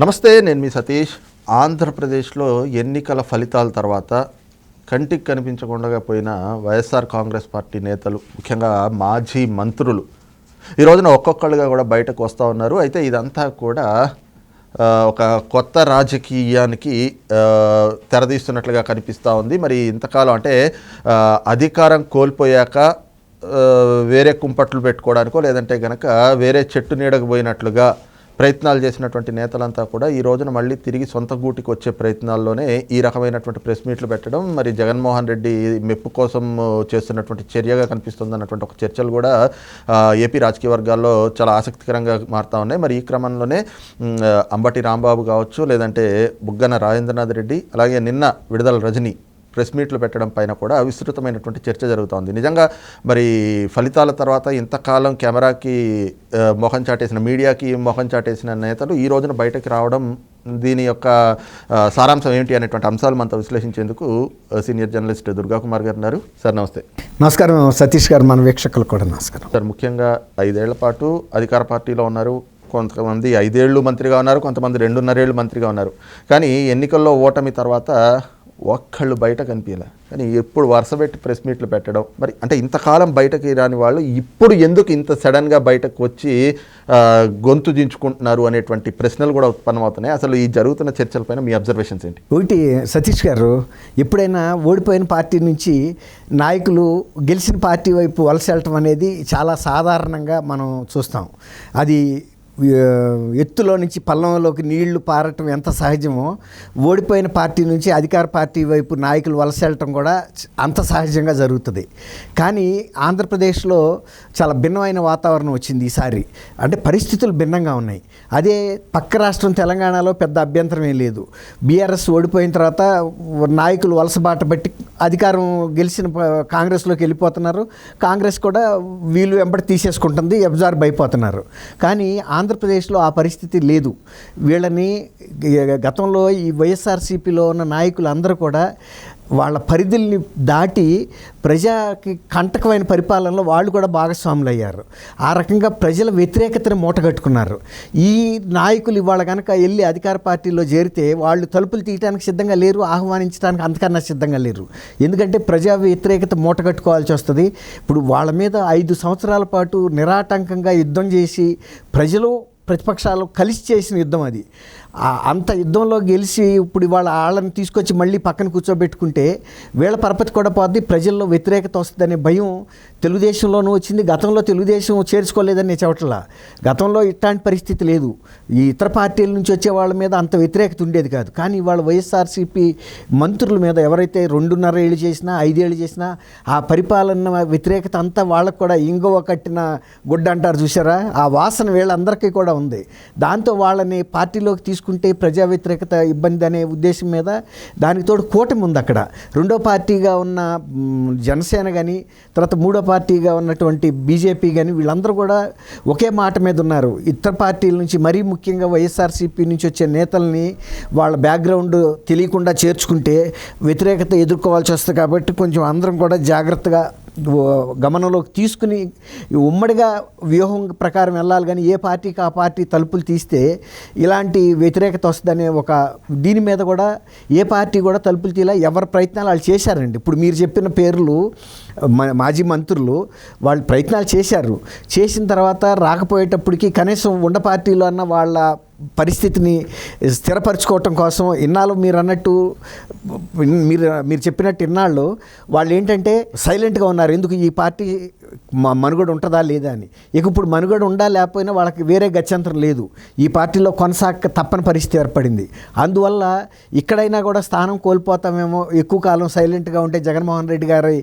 నమస్తే నేను మీ సతీష్. ఆంధ్రప్రదేశ్లో ఎన్నికల ఫలితాల తర్వాత కంటికి కనిపించకుండా పోయిన వైఎస్ఆర్ కాంగ్రెస్ పార్టీ నేతలు ముఖ్యంగా మాజీ మంత్రులు ఈ రోజున ఒక్కొక్కళ్ళుగా కూడా బయటకు వస్తూ ఉన్నారు. అయితే ఇదంతా కూడా ఒక కొత్త రాజకీయానికి తెరదీస్తున్నట్లుగా కనిపిస్తూ ఉంది. మరి ఇంతకాలం అంటే అధికారం కోల్పోయాక వేరే కుంపట్లు పెట్టుకోవడానికో లేదంటే కనుక వేరే చెట్టు నీడకు పోయినట్లుగా ప్రయత్నాలు చేసినటువంటి నేతలంతా కూడా ఈ రోజున మళ్ళీ తిరిగి సొంత గూటికి వచ్చే ప్రయత్నాల్లోనే ఈ రకమైనటువంటి ప్రెస్ మీట్లు పెట్టడం మరి జగన్మోహన్ రెడ్డి మెప్పు కోసం చేస్తున్నటువంటి చర్యగా కనిపిస్తుంది అన్నటువంటి ఒక చర్చలు కూడా ఏపీ రాజకీయ వర్గాల్లో చాలా ఆసక్తికరంగా మారుతా ఉన్నాయి. మరి ఈ క్రమంలోనే అంబటి రాంబాబు కావచ్చు లేదంటే బుగ్గన రాజేంద్రనాథ్ రెడ్డి అలాగే నిన్న విడుదల రజని ప్రెస్ మీట్లు పెట్టడం పైన కూడా విస్తృతమైనటువంటి చర్చ జరుగుతోంది. నిజంగా మరి ఫలితాల తర్వాత ఇంతకాలం కెమెరాకి మొహం చాటేసిన మీడియాకి మొహం చాటేసిన నేతలు ఈ రోజున బయటకు రావడం దీని యొక్క సారాంశం ఏంటి అనేటువంటి అంశాలు మనతో విశ్లేషించేందుకు సీనియర్ జర్నలిస్ట్ దుర్గా కుమార్ గారు ఉన్నారు. సార్ నమస్తే. నమస్కారం. సతీష్ గారు మన వీక్షకులు కూడా నమస్కారం. సార్ ముఖ్యంగా ఐదేళ్ళ పాటు అధికార పార్టీలో ఉన్నారు. కొంతమంది ఐదేళ్ళు మంత్రిగా ఉన్నారు. కొంతమంది రెండున్నరేళ్ళు మంత్రిగా ఉన్నారు. కానీ ఎన్నికల్లో ఓటమి తర్వాత ఒక్కళ్ళు బయట కనిపించలే. కానీ ఎప్పుడు వరుస పెట్టి ప్రెస్ మీట్లు పెట్టడం మరి అంటే ఇంతకాలం బయటకి రాని వాళ్ళు ఇప్పుడు ఎందుకు ఇంత సడన్గా బయటకు వచ్చి గొంతు దించుకుంటున్నారు అనేటువంటి ప్రశ్నలు కూడా ఉత్పన్నమవుతున్నాయి. అసలు ఈ జరుగుతున్న చర్చలపైన మీ అబ్జర్వేషన్స్ ఏంటి? ఒకటి సతీష్ గారు ఎప్పుడైనా ఓడిపోయిన పార్టీ నుంచి నాయకులు గెలిచిన పార్టీ వైపు వలస వెళ్ళటం అనేది చాలా సాధారణంగా మనం చూస్తాం. అది ఎత్తులో నుంచి పల్లంలోకి నీళ్ళు పారటం ఎంత సహజమో ఓడిపోయిన పార్టీ నుంచి అధికార పార్టీ వైపు నాయకులు వలస వెళ్ళటం కూడా అంత సహజంగా జరుగుతుంది. కానీ ఆంధ్రప్రదేశ్లో చాలా భిన్నమైన వాతావరణం వచ్చింది ఈసారి. అంటే పరిస్థితులు భిన్నంగా ఉన్నాయి. అదే పక్క రాష్ట్రం తెలంగాణలో పెద్ద అభ్యంతరం ఏం లేదు. బీఆర్ఎస్ ఓడిపోయిన తర్వాత నాయకులు వలస బాట బట్టి అధికారం గెలిచిన కాంగ్రెస్లోకి వెళ్ళిపోతున్నారు. కాంగ్రెస్ కూడా వీళ్ళు వెంబడి తీసేసుకుంటుంది అబ్జార్బ్ అయిపోతున్నారు. కానీ ఆంధ్ర ఆంధ్రప్రదేశ్లో ఆ పరిస్థితి లేదు. వీళ్ళని గతంలో ఈ వైఎస్ఆర్సీపీలో ఉన్న నాయకులు అందరూ కూడా వాళ్ళ పరిధుల్ని దాటి ప్రజాకి కంటకమైన పరిపాలనలో వాళ్ళు కూడా భాగస్వాములు అయ్యారు ఆ రకంగా ప్రజల వ్యతిరేకతను మూటగట్టుకున్నారు. ఈ నాయకులు ఇవాళ కనుక వెళ్ళి అధికార పార్టీలో చేరితే వాళ్ళు తలుపులు తీయడానికి సిద్ధంగా లేరు ఆహ్వానించడానికి అంతకన్నా సిద్ధంగా లేరు. ఎందుకంటే ప్రజా వ్యతిరేకత మూటగట్టుకోవాల్సి వస్తుంది. ఇప్పుడు వాళ్ళ మీద ఐదు సంవత్సరాల పాటు నిరాటంకంగా యుద్ధం చేసి ప్రజలు ప్రతిపక్షాలు కలిసి చేసిన యుద్ధం అది. అంత యుద్ధంలో గెలిచి ఇప్పుడు వాళ్ళ వాళ్ళని తీసుకొచ్చి మళ్ళీ పక్కన కూర్చోబెట్టుకుంటే వీళ్ళ పరపతి కూడా పోద్ది ప్రజల్లో వ్యతిరేకత వస్తుందనే భయం తెలుగుదేశంలోనూ వచ్చింది గతంలో తెలుగుదేశం చేర్చుకోలేదని చెప్పట్లా. గతంలో ఇట్లాంటి పరిస్థితి లేదు. ఈ ఇతర పార్టీల నుంచి వచ్చే వాళ్ళ మీద అంత వ్యతిరేకత ఉండేది కాదు. కానీ ఇవాళ వైఎస్ఆర్సీపీ మంత్రుల మీద ఎవరైతే రెండున్నర ఏళ్ళు చేసినా ఐదేళ్ళు చేసినా ఆ పరిపాలన వ్యతిరేకత అంతా వాళ్ళకు కూడా ఇంగవ కట్టిన గుడ్డ అంటారు చూసారా ఆ వాసన వీళ్ళందరికీ కూడా ఉంది. దాంతో వాళ్ళని పార్టీలోకి తీసుకుంటే ప్రజా వ్యతిరేకత ఇబ్బంది అనే ఉద్దేశం మీద దానికి తోడు కూటమి ఉంది అక్కడ. రెండో పార్టీగా ఉన్న జనసేన కానీ తర్వాత మూడో పార్టీగా ఉన్నటువంటి బీజేపీ కానీ వీళ్ళందరూ కూడా ఒకే మాట మీద ఉన్నారు. ఇతర పార్టీల నుంచి మరీ ముఖ్యంగా వైఎస్ఆర్సీపీ నుంచి వచ్చే నేతల్ని వాళ్ళ బ్యాక్గ్రౌండ్ తెలియకుండా చేర్చుకుంటే వ్యతిరేకత ఎదుర్కోవాల్సి వస్తుంది కాబట్టి కొంచెం అందరం కూడా జాగ్రత్తగా గమనంలోకి తీసుకుని ఉమ్మడిగా వ్యూహం ప్రకారం వెళ్ళాలి కానీ ఏ పార్టీకి ఆ పార్టీ తలుపులు తీస్తే ఇలాంటి వ్యతిరేకత వస్తుందనే ఒక దీని మీద కూడా ఏ పార్టీ కూడా తలుపులు తీలా ఎవరి ప్రయత్నాలు వాళ్ళు చేశారండి. ఇప్పుడు మీరు చెప్పిన పేర్లు మా- మాజీ మంత్రులు వాళ్ళు ప్రయత్నాలు చేశారు. చేసిన తర్వాత రాకపోయేటప్పటికి కనీసం ఉండ పార్టీలో అన్న వాళ్ళ పరిస్థితిని స్థిరపరచుకోవటం కోసం ఇన్నాళ్ళు మీరు అన్నట్టు మీరు మీరు చెప్పినట్టు ఇన్నాళ్ళు వాళ్ళు ఏంటంటే సైలెంట్గా ఉన్నారు. ఎందుకు ఈ పార్టీ మనుగడ ఉంటుందా లేదా అని. ఇక ఇప్పుడు మనుగడ ఉండా లేకపోయినా వాళ్ళకి వేరే గత్యంతరం లేదు. ఈ పార్టీలో కొనసాగ తప్పని పరిస్థితి ఏర్పడింది. అందువల్ల ఇక్కడైనా కూడా స్థానం కోల్పోతామేమో ఎక్కువ కాలం సైలెంట్గా ఉంటే జగన్మోహన్ రెడ్డి గారి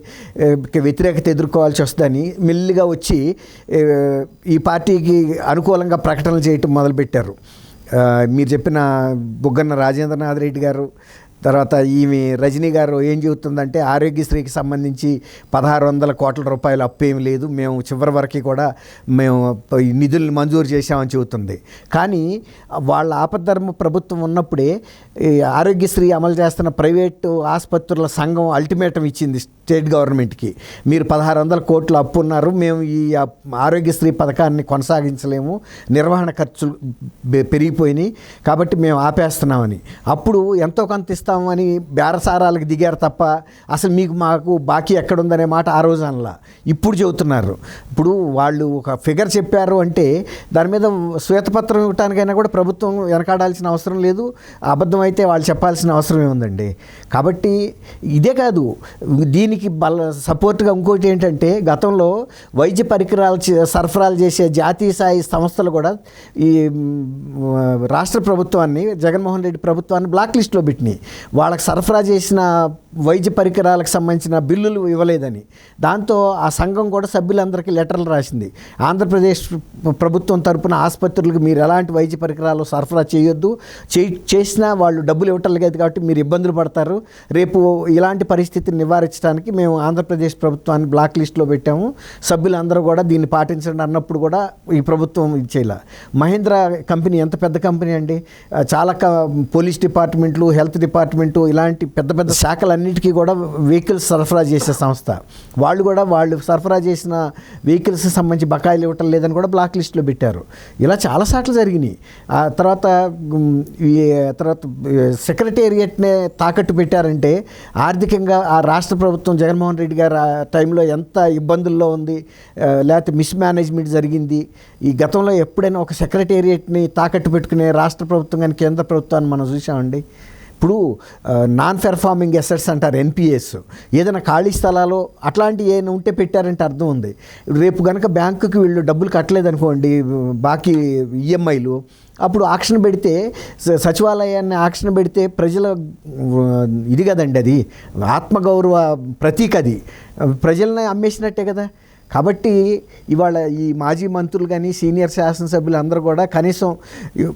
వ్యతిరేకత ఎదుర్కోవాల్సి వస్తుందని మెల్లిగా వచ్చి ఈ పార్టీకి అనుకూలంగా ప్రకటనలు చేయటం మొదలుపెట్టారు. మీరు చెప్పిన బుగ్గన్న రాజేంద్రనాథ్ రెడ్డి గారు తర్వాత ఈమె రజనీ గారు ఏం చెబుతుందంటే ఆరోగ్యశ్రీకి సంబంధించి పదహారు వందల కోట్ల రూపాయలు అప్పు ఏమి లేదు మేము చివరి వరకు కూడా మేము నిధులను మంజూరు చేశామని చెబుతుంది. కానీ వాళ్ళ ఆపద్ధర్మ ప్రభుత్వం ఉన్నప్పుడే ఈ ఆరోగ్యశ్రీ అమలు చేస్తున్న ప్రైవేటు ఆసుపత్రుల సంఘం అల్టిమేటం ఇచ్చింది. స్టేట్ గవర్నమెంట్కి. మీరు పదహారు వందల కోట్లు అప్పు ఉన్నారు మేము ఈ ఆరోగ్యశ్రీ పథకాన్ని కొనసాగించలేము. నిర్వహణ ఖర్చులు పెరిగిపోయినాయి. కాబట్టి మేము ఆపేస్తున్నామని. అప్పుడు ఎంతో కొంత ఇస్తామని బేరసారాలకు దిగారు తప్ప అసలు మీకు మాకు బాకీ ఎక్కడుందనే మాట ఆ రోజు అనలా. ఇప్పుడు చెబుతున్నారు. ఇప్పుడు వాళ్ళు ఒక ఫిగర్ చెప్పారు అంటే దాని మీద శ్వేతపత్రం ఇవ్వటానికైనా కూడా ప్రభుత్వం వెనకాడాల్సిన అవసరం లేదు. అబద్ధం అయితే వాళ్ళు చెప్పాల్సిన అవసరం ఏముందండి కాబట్టి ఇదే కాదు. దీనికి బల సపోర్ట్గా ఇంకోటి ఏంటంటే గతంలో వైద్య పరికరాలు చే- సరఫరాలు చేసే జాతీయ స్థాయి సంస్థలు కూడా ఈ రాష్ట్ర ప్రభుత్వాన్ని జగన్మోహన్ రెడ్డి ప్రభుత్వాన్ని బ్లాక్ లిస్ట్లో పెట్టినాయి. వాళ్ళకి సరఫరా చేసిన వైద్య పరికరాలకు సంబంధించిన బిల్లులు ఇవ్వలేదని. దాంతో ఆ సంఘం కూడా సభ్యులందరికీ లెటర్లు రాసింది. ఆంధ్రప్రదేశ్ ప్రభుత్వం తరపున ఆసుపత్రులకు మీరు ఎలాంటి వైద్య పరికరాలు సరఫరా చేయొద్దు. చే చేసినా వాళ్ళు డబ్బులు ఇవ్వటం లేదు కాబట్టి మీరు ఇబ్బందులు పడతారు. రేపు ఇలాంటి పరిస్థితిని నివారించడానికి మేము ఆంధ్రప్రదేశ్ ప్రభుత్వాన్ని బ్లాక్ లిస్ట్లో పెట్టాము. సభ్యులందరూ కూడా దీన్ని పాటించండి అన్నప్పుడు కూడా ఈ ప్రభుత్వం ఇచ్చేలా మహేంద్ర కంపెనీ ఎంత పెద్ద కంపెనీ అండి? చాలా క- పోలీస్ డిపార్ట్మెంట్లు హెల్త్ డిపార్ట్మెంటు ఇలాంటి పెద్ద పెద్ద అన్నిటికీ కూడా వెహికల్స్ సరఫరా చేసే సంస్థ. వాళ్ళు కూడా వాళ్ళు సరఫరా చేసిన వెహికల్స్ సంబంధించి బకాయిలు ఇవ్వటం లేదని కూడా బ్లాక్ లిస్ట్లో పెట్టారు. ఇలా చాలా సార్లు జరిగినాయి. ఆ తర్వాత ఈ తర్వాత సెక్రటేరియట్నే తాకట్టు పెట్టారంటే ఆర్థికంగా ఆ రాష్ట్ర ప్రభుత్వం జగన్మోహన్ రెడ్డి గారు టైంలో ఎంత ఇబ్బందుల్లో ఉంది లేకపోతే మిస్ మేనేజ్మెంట్ జరిగింది. ఈ గతంలో ఎప్పుడైనా ఒక సెక్రటేరియట్ని తాకట్టు పెట్టుకునే రాష్ట్ర ప్రభుత్వం కానీ కేంద్ర ప్రభుత్వాన్ని మనం చూసామండి? ఇప్పుడు నాన్ పెర్ఫార్మింగ్ ఎసెట్స్ అంటారు ఎన్పిఎస్ ఏదైనా ఖాళీ స్థలాలు అట్లాంటివి ఏమైనా ఉంటే పెట్టారంటే అర్థం ఉంది. రేపు కనుక బ్యాంకుకి వీళ్ళు డబ్బులు కట్టలేదనుకోండి బాకీ ఈఎంఐలు అప్పుడు ఆక్షన్ పెడితే స- సచివాలయాన్ని ఆక్షన్ పెడితే ప్రజల ఇది కదండి అది. ఆత్మగౌరవ ప్రతీక అది ప్రజల్ని అమ్మేసినట్టే కదా. కాబట్టి ఇవాళ ఈ మాజీ మంత్రులు కానీ సీనియర్ శాసనసభ్యులు అందరూ కూడా కనీసం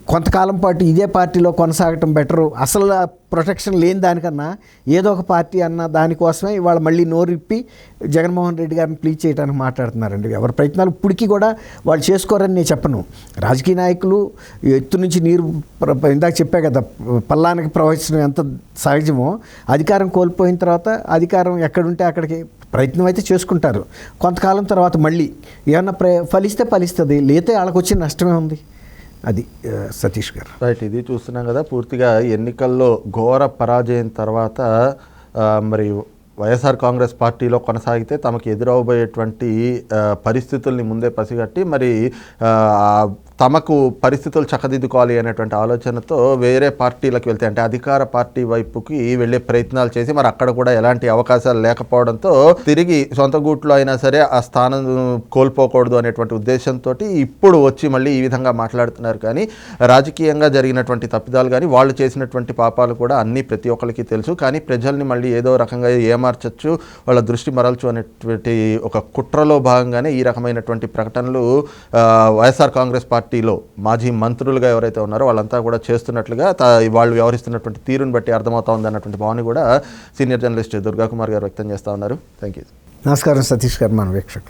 కొంతకాలం పాటు ఇదే పార్టీలో కొనసాగటం బెటరు. అసలు ప్రొటెక్షన్ లేని దానికన్నా ఏదో ఒక పార్టీ అన్న దానికోసమే ఇవాళ మళ్ళీ నోరిప్పి జగన్మోహన్ రెడ్డి గారిని ప్లీజ్ చేయడానికి మాట్లాడుతున్నారండి. ఎవరి ప్రయత్నాలు ఇప్పటికీ కూడా వాళ్ళు చేసుకోరని నేను చెప్పను. రాజకీయ నాయకులు ఎత్తు నుంచి నీరు ఇందాక చెప్పా కదా పల్లానికి ప్రవహించడం ఎంత సహజమో అధికారం కోల్పోయిన తర్వాత అధికారం ఎక్కడుంటే అక్కడికి ప్రయత్నం అయితే చేసుకుంటారు. కొంతకాలం తర్వాత మళ్ళీ ఏమన్నా ప్ర ఫలిస్తే ఫలిస్తుంది లేతే వాళ్ళకి వచ్చిన నష్టమే ఉంది. అది సతీష్ గారు. రైట్ ఇది చూస్తున్నాం కదా పూర్తిగా ఎన్నికల్లో ఘోర పరాజయం తర్వాత మరి వైఎస్ఆర్ కాంగ్రెస్ పార్టీలో కొనసాగితే తమకు ఎదురవబోయేటువంటి పరిస్థితుల్ని ముందే పసిగట్టి మరి తమకు పరిస్థితులు చక్కదిద్దుకోవాలి అనేటువంటి ఆలోచనతో వేరే పార్టీలకు వెళ్తే అంటే అధికార పార్టీ వైపుకి వెళ్ళే ప్రయత్నాలు చేసి మరి అక్కడ కూడా ఎలాంటి అవకాశాలు లేకపోవడంతో తిరిగి సొంత గూట్లో అయినా సరే ఆ స్థానం కోల్పోకూడదు అనేటువంటి ఉద్దేశంతో ఇప్పుడు వచ్చి మళ్ళీ ఈ విధంగా మాట్లాడుతున్నారు. కానీ రాజకీయంగా జరిగినటువంటి తప్పిదాలు కానీ వాళ్ళు చేసినటువంటి పాపాలు కూడా అన్నీ ప్రతి ఒక్కరికి తెలుసు. కానీ ప్రజల్ని మళ్ళీ ఏదో రకంగా ఏమార్చచ్చు వాళ్ళ దృష్టి మరల్చు అనేటువంటి ఒక కుట్రలో భాగంగానే ఈ రకమైనటువంటి ప్రకటనలు వైఎస్ఆర్ కాంగ్రెస్ పార్టీ పార్టీలో మాజీ మంత్రులుగా ఎవరైతే ఉన్నారో వాళ్ళంతా కూడా చేస్తున్నట్లుగా వాళ్ళు వ్యవహరిస్తున్నటువంటి తీరును బట్టి అర్థమవుతా ఉంది అన్నటువంటి భావన కూడా సీనియర్ జర్నలిస్ట్ దుర్గాకుమార్ గారు వ్యక్తం చేస్తూ ఉన్నారు. థ్యాంక్ యూ నమస్కారం సతీష్ గారు మన వీక్షకులు.